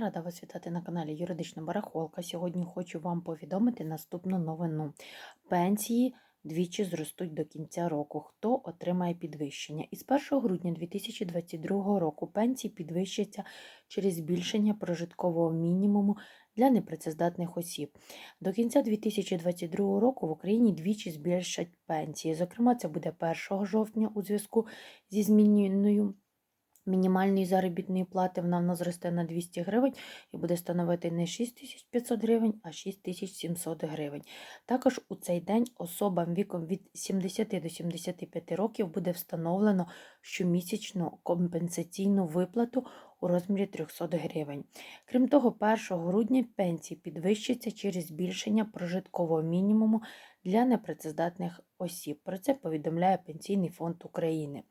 Рада вас вітати на каналі Юридична Барахолка. Сьогодні хочу вам повідомити наступну новину. Пенсії двічі зростуть до кінця року. Хто отримає підвищення? Із 1 грудня 2022 року пенсії підвищаться через збільшення прожиткового мінімуму для непрацездатних осіб. До кінця 2022 року в Україні двічі збільшать пенсії. Зокрема, це буде 1 жовтня у зв'язку зі зміною мінімальної заробітної плати вона в нас зросте на 200 гривень і буде становити не 6500 гривень, а 6700 гривень. Також у цей день особам віком від 70 до 75 років буде встановлено щомісячну компенсаційну виплату у розмірі 300 гривень. Крім того, 1 грудня пенсії підвищаться через збільшення прожиткового мінімуму для непрацездатних осіб. Про це повідомляє Пенсійний фонд України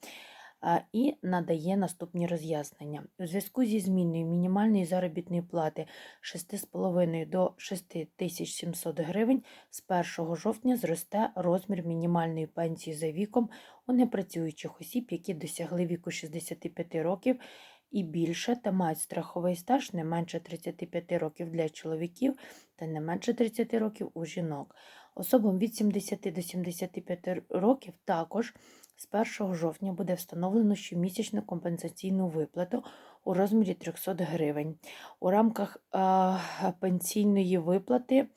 і надає наступні роз'яснення. У зв'язку зі зміною мінімальної заробітної плати 6,5 до 6700 гривень з 1 жовтня зросте розмір мінімальної пенсії за віком у непрацюючих осіб, які досягли віку 65 років. І більше та мають страховий стаж не менше 35 років для чоловіків та не менше 30 років у жінок. Особам від 70 до 75 років також з 1 жовтня буде встановлено щомісячну компенсаційну виплату у розмірі 300 гривень. У рамках а, пенсійної виплати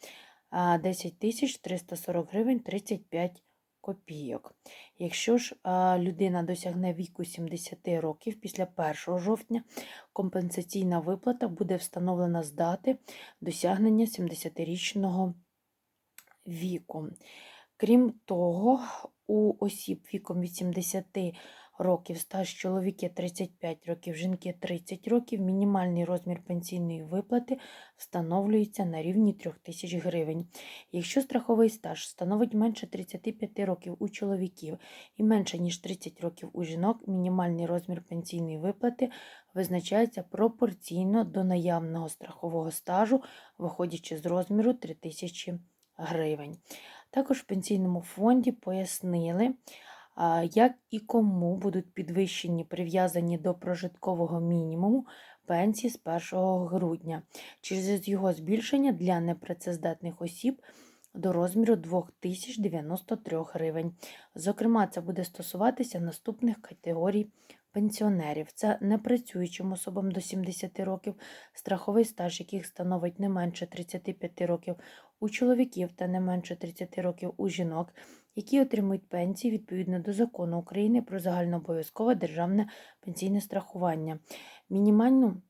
10 тисяч 340 гривень 35 копійок. Якщо ж людина досягне віку 70 років після 1 жовтня, компенсаційна виплата буде встановлена з дати досягнення 70-річного віку. Крім того, у осіб віком 80 років стаж чоловіки 35 років, жінки 30 років, мінімальний розмір пенсійної виплати встановлюється на рівні 3000 гривень. Якщо страховий стаж становить менше 35 років у чоловіків і менше, ніж 30 років у жінок, мінімальний розмір пенсійної виплати визначається пропорційно до наявного страхового стажу, виходячи з розміру 3000 гривень. Також в пенсійному фонді пояснили, як і кому будуть підвищені прив'язані до прожиткового мінімуму пенсії з 1 грудня? Через його збільшення для непрацездатних осіб до розміру 2093 гривень. Зокрема, це буде стосуватися наступних категорій пенсіонерів. Це непрацюючим особам до 70 років, страховий стаж, яких становить не менше 35 років у чоловіків та не менше 30 років у жінок, які отримують пенсії відповідно до закону України про загальнообов'язкове державне пенсійне страхування. Мінімальну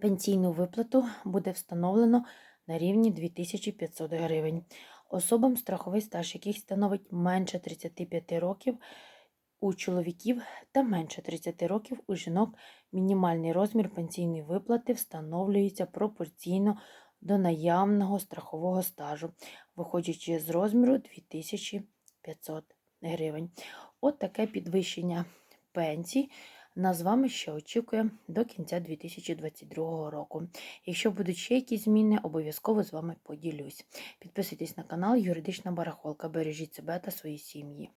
пенсійну виплату буде встановлено на рівні 2500 гривень. Особам страховий стаж, яких становить менше 35 років у чоловіків та менше 30 років у жінок, мінімальний розмір пенсійної виплати встановлюється пропорційно до наявного страхового стажу, виходячи з розміру 2500 гривень. От таке підвищення пенсій нас з вами ще очікує до кінця 2022 року. Якщо будуть ще якісь зміни, обов'язково з вами поділюсь. Підписуйтесь на канал Юридична Барахолка. Бережіть себе та свої сім'ї.